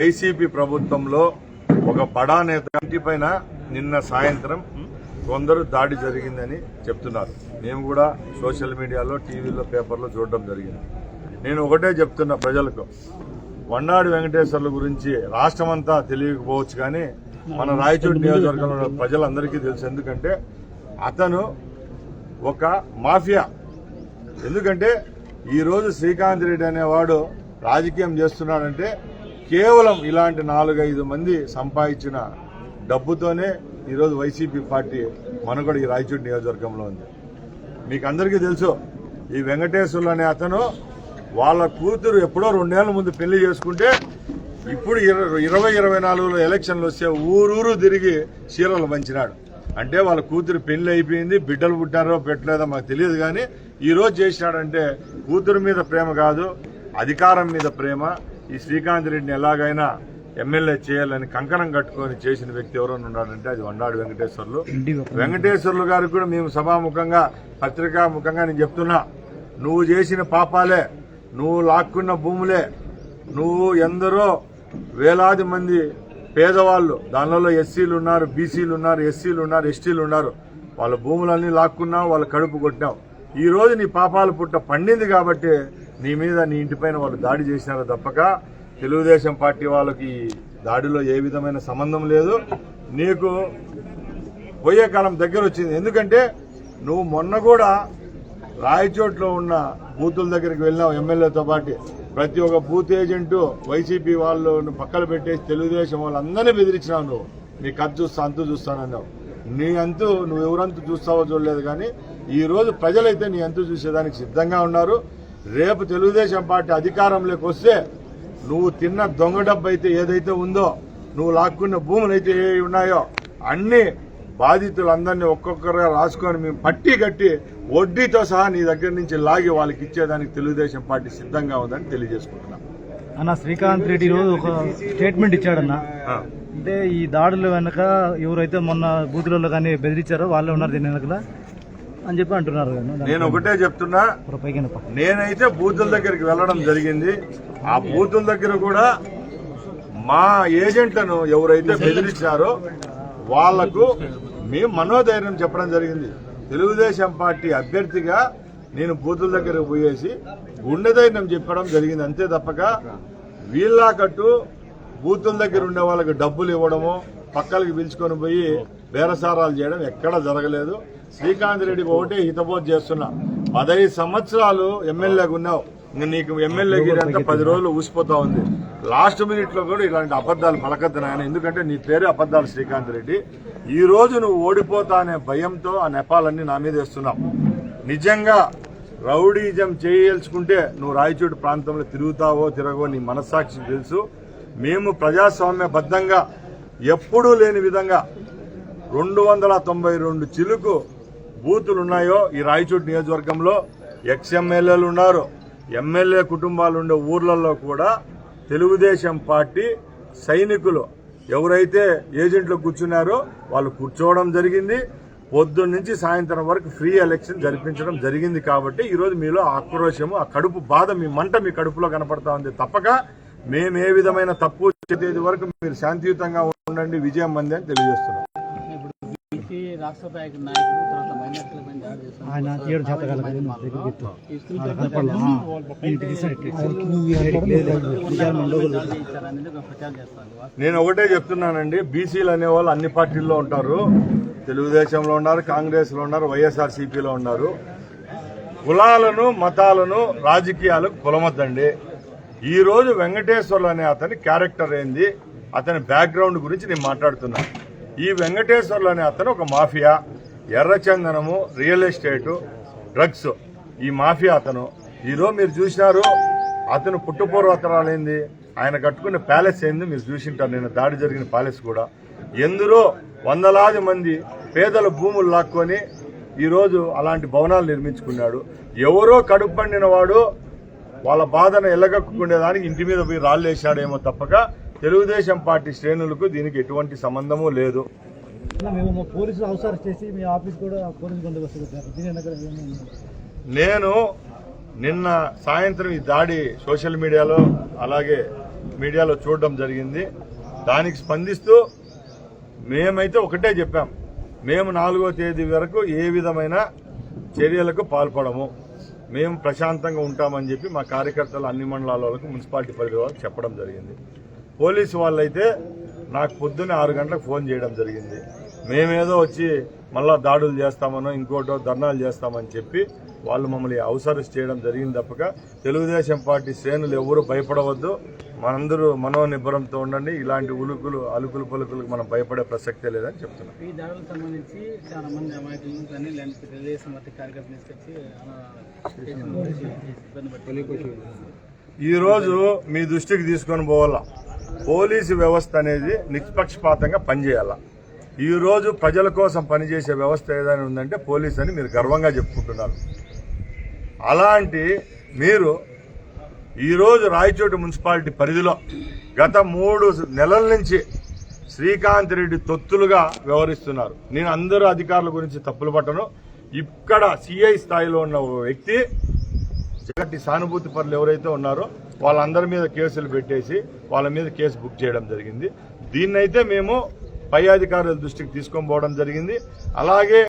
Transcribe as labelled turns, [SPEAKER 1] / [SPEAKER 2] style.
[SPEAKER 1] YCP ప్రభుత్వంలో ఒక బడా నేత ఇంటిపైన నిన్న సాయంత్రం కొందరు దాడి జరిగిందని చెప్తున్నారు. మేము కూడా సోషల్ మీడియాలో టీవీలో పేపర్లో చూడడం జరిగింది. నేను ఒకటే చెప్తున్నా ప్రజలకు. వన్నాడు వెంకటేశ్వర్ల గురించి రాష్ట్రమంతా తెలియకపోవచ్చు కానీ మన రాయచోటి నియోజకవర్గంలో ప్రజలందరికీ తెలుసు. ఎందుకంటే అతను ఒక మాఫియా. ఎందుకంటే ఈరోజు శ్రీకాంత్ రెడ్డి అనేవాడు రాజకీయం చేస్తున్నాడంటే కేవలం ఇలాంటి నాలుగైదు మంది సంపాదించిన డబ్బుతోనే ఈరోజు వైసీపీ పార్టీ మనుగడ ఈ రాయచూడి నియోజకవర్గంలో ఉంది. మీకు అందరికీ తెలుసు ఈ వెంకటేశ్వర్లు అనే అతను వాళ్ళ కూతురు ఎప్పుడో రెండేళ్ళ ముందు పెళ్ళి చేసుకుంటే ఇప్పుడు ఇరవై ఇరవై నాలుగులో ఎలక్షన్లు వస్తే ఊరూరు తిరిగి చీరలు పంచినాడు. అంటే వాళ్ళ కూతురు పెళ్ళి అయిపోయింది బిడ్డలు పుట్టారో పెట్టలేదో మాకు తెలియదు కానీ ఈరోజు చేసినాడంటే కూతురు మీద ప్రేమ కాదు అధికారం మీద ప్రేమ ఈ శ్రీకాంత్ రెడ్డిని ఎలాగైనా ఎమ్మెల్యే చేయాలని కంకణం కట్టుకొని చేసిన వ్యక్తి ఎవరైనా ఉన్నాడంటే అది వండాడు వెంకటేశ్వర్లు. వెంకటేశ్వర్లు గారికి కూడా మేము సభాముఖంగా పత్రికా ముఖంగా నేను చెప్తున్నా నువ్వు చేసిన పాపాలే నువ్వు లాక్కున్న భూములే నువ్వు ఎందరో వేలాది మంది పేదవాళ్ళు దానిలో ఎస్సీలు ఉన్నారు బీసీలు ఉన్నారు ఎస్సీలు ఉన్నారు ఎస్టీలు ఉన్నారు వాళ్ళ భూములన్నీ లాక్కున్నావు వాళ్ళ కడుపు కొట్టినావు. ఈరోజు నీ పాపాలు పుట్ట పండింది కాబట్టి నీ మీద నీ ఇంటిపైన వాళ్ళు దాడి చేసినారు తప్పక. తెలుగుదేశం పార్టీ వాళ్ళకి దాడిలో ఏ విధమైన సంబంధం లేదు. నీకు పోయే కాలం దగ్గర వచ్చింది. ఎందుకంటే నువ్వు మొన్న కూడా రాయచోట్లో ఉన్న బూతుల దగ్గరికి వెళ్ళినావు ఎమ్మెల్యేతో పాటు. ప్రతి ఒక్క బూత్ ఏజెంటు వైసీపీ వాళ్ళు పక్కన పెట్టేసి తెలుగుదేశం వాళ్ళందరినీ బెదిరించినావు నువ్వు. నీ కథ చూస్తా అంతు చూస్తానన్నావు. నీ అంతు నువ్వు ఎవరంతు చూస్తావో చూడలేదు కానీ ఈ రోజు ప్రజలైతే నీ అంతు చూసేదానికి సిద్ధంగా ఉన్నారు. రేపు తెలుగుదేశం పార్టీ అధికారంలోకి వస్తే నువ్వు తిన్న దొంగ డబ్బు అయితే ఏదైతే ఉందో నువ్వు లాక్కున్న భూములు అయితే ఏ ఉన్నాయో అన్ని బాధితులందరినీ ఒక్కొక్కరుగా రాసుకొని మేము పట్టి కట్టి వడ్డీతో సహా నీ దగ్గర నుంచి లాగి వాళ్ళకి ఇచ్చేదానికి తెలుగుదేశం పార్టీ సిద్ధంగా ఉందని తెలియజేసుకుంటున్నాం.
[SPEAKER 2] అన్న శ్రీకాంత్ రెడ్డి రోజు ఒక స్టేట్మెంట్ ఇచ్చాడన్న. అంటే ఈ దాడుల వెనక ఎవరైతే మొన్న బూతులలో కానీ బెదిరించారో వాళ్ళే ఉన్నారు దీని వెనకల. అని చెప్పి అంటున్నారు
[SPEAKER 1] నేను ఒకటే చెప్తున్నా. నేనైతే బూతుల దగ్గరికి వెళ్ళడం జరిగింది. ఆ బూతుల దగ్గర కూడా మా ఏజెంట్లను ఎవరైతే బెదిరించారో వాళ్ళకు మేము మనోధైర్యం చెప్పడం జరిగింది. తెలుగుదేశం పార్టీ అభ్యర్థిగా నేను బూతుల దగ్గరకు పోయేసి గుండె ధైర్యం చెప్పడం జరిగింది. అంతే తప్పక వీళ్ళకట్టు బూతుల దగ్గర ఉండే వాళ్ళకి డబ్బులు ఇవ్వడము పక్కలకి పిలుచుకొని పోయి బేరసారాలు చేయడం ఎక్కడా జరగలేదు. శ్రీకాంత్ రెడ్డికి ఒకటే హితబోధ చేస్తున్నా. పదహైదు సంవత్సరాలు ఎమ్మెల్యేగా ఉన్నావు. నీకు ఎమ్మెల్యేకి ఇదంతా పది రోజులు ఊసిపోతా ఉంది. లాస్ట్ మినిట్లో కూడా ఇలాంటి అబద్దాలు పలకద్దు నాయన. ఎందుకంటే నీ పేరే అబద్దాలు శ్రీకాంత్ రెడ్డి. ఈ రోజు నువ్వు ఓడిపోతా అనే భయంతో ఆ నెపాలన్నీ నా మీద వేస్తున్నావు. నిజంగా రౌడీజం చేయల్చుకుంటే నువ్వు రాయచోటి ప్రాంతంలో తిరుగుతావో తిరగవో నీ మనస్సాక్షి తెలుసు. మేము ప్రజాస్వామ్యబద్ధంగా ఎప్పుడూ లేని విధంగా రెండు వందల తొంభై రెండు చిలుకు బూతులు ఉన్నాయో ఈ రాయచూట్ నియోజకవర్గంలో ఎక్స్ ఉన్నారు. ఎమ్మెల్యే కుటుంబాలు ఉండే ఊర్లలో కూడా తెలుగుదేశం పార్టీ సైనికులు ఎవరైతే ఏజెంట్లు కూర్చున్నారో వాళ్ళు కూర్చోవడం జరిగింది. పొద్దున్న నుంచి సాయంత్రం వరకు ఫ్రీ ఎలక్షన్ జరిపించడం జరిగింది కాబట్టి ఈరోజు మీలో ఆక్రోశము ఆ కడుపు బాధ మీ మంట మీ కడుపులో కనపడతా ఉంది తప్పక. మేము ఏ విధమైన తప్పు చేసేది వరకు మీరు శాంతియుతంగా ఉండండి. విజయం మంది అని తెలియజేస్తున్నాం.
[SPEAKER 3] రాష్ట్ర నాయకుడు తర్వాత
[SPEAKER 1] నేను ఒకటే చెప్తున్నానండి బీసీలు అనేవాళ్ళు అన్ని పార్టీల్లో ఉంటారు. తెలుగుదేశంలో ఉన్నారు కాంగ్రెస్లో ఉన్నారు వైఎస్ఆర్ సిపిలో ఉన్నారు. కులాలను మతాలను రాజకీయాలకు కులమొద్దండి ఈ రోజు వెంకటేశ్వర్లు అనే అతని క్యారెక్టర్ ఏంది? అతని బ్యాక్గ్రౌండ్ గురించి నేను మాట్లాడుతున్నా. ఈ వెంకటేశ్వర్లు అనే అతను ఒక మాఫియా ఎర్రచందనము రియల్ ఎస్టేటు డ్రగ్స్ ఈ మాఫియా అతను. ఈరోజు మీరు చూసినారు అతను పుట్టుపూర్వతరాలు ఏంది? ఆయన కట్టుకున్న ప్యాలెస్ ఏంది? మీరు చూసింటారు నేను దాడి జరిగిన ప్యాలెస్ కూడా. ఎందరో వందలాది మంది పేదల భూములు లాక్కొని ఈరోజు అలాంటి భవనాలు నిర్మించుకున్నాడు. ఎవరో కడుపు పండిన వాడు వాళ్ళ బాధను ఎల్లగక్కుకునేదానికి ఇంటి మీద పోయి రాళ్ళు వేసాడేమో తప్పక. తెలుగుదేశం పార్టీ శ్రేణులకు దీనికి ఎటువంటి సంబంధము లేదు.
[SPEAKER 2] పోలీసులు అవసరం చేసి మీ ఆఫీస్ కూడా?
[SPEAKER 1] నేను నిన్న సాయంత్రం ఈ దాడి సోషల్ మీడియాలో అలాగే మీడియాలో చూడడం జరిగింది. దానికి స్పందిస్తూ మేమైతే ఒకటే చెప్పాం. మేము నాలుగో తేదీ వరకు ఏ విధమైన చర్యలకు పాల్పడము. మేము ప్రశాంతంగా ఉంటామని చెప్పి మా కార్యకర్తలు అన్ని మండలాల వాళ్ళకు మున్సిపాలిటీ పరిధి వాళ్ళకి చెప్పడం జరిగింది. పోలీసు వాళ్ళైతే నాకు పొద్దున్నే ఆరు గంటలకు ఫోన్ చేయడం జరిగింది. మేమేదో వచ్చి మళ్ళా దాడులు చేస్తామనో ఇంకోటో ధర్నాలు చేస్తామని చెప్పి వాళ్ళు మమ్మల్ని అవసరం చేయడం జరిగింది తప్పక. తెలుగుదేశం పార్టీ శ్రేణులు ఎవరు భయపడవద్దు. మనందరూ మనోనిబ్బరంతో ఉండండి. ఇలాంటి ఉలుకులు అలుకులు పలుకులకు మనం భయపడే ప్రసక్తే లేదని చెప్తున్నాం.
[SPEAKER 3] ఈ దాడులకు సంబంధించి చాలా మంది అమాయకులు కానీ లేదంటే తెలుగుదేశం పార్టీ కార్యకర్తలు తీసుకొచ్చి అలా స్టేషన్లో వేసి ఇబ్బంది పట్టి
[SPEAKER 1] ఈ రోజు మీ దృష్టికి తీసుకొని పోవాలా? పోలీసు వ్యవస్థ అనేది నిష్పక్షపాతంగా పనిచేయాల? ఈరోజు ప్రజల కోసం పనిచేసే వ్యవస్థ ఏదైనా ఉందంటే పోలీస్ అని మీరు గర్వంగా చెప్పుకుంటున్నారు. అలాంటి మీరు ఈరోజు రాయచోటి మున్సిపాలిటీ పరిధిలో గత మూడు నెలల నుంచి శ్రీకాంత్ రెడ్డి తొత్తులుగా వ్యవహరిస్తున్నారు. నేను అందరూ అధికారుల గురించి తప్పులు పట్టను. ఇక్కడ సిఐ స్థాయిలో ఉన్న ఓ వ్యక్తి జగట్టి సానుభూతి పరులు ఎవరైతే ఉన్నారో వాళ్ళందరి మీద కేసులు పెట్టేసి వాళ్ళ మీద కేసు బుక్ చేయడం జరిగింది. దీన్నైతే మేము పై అధికారుల దృష్టికి తీసుకొని పోవడం జరిగింది. అలాగే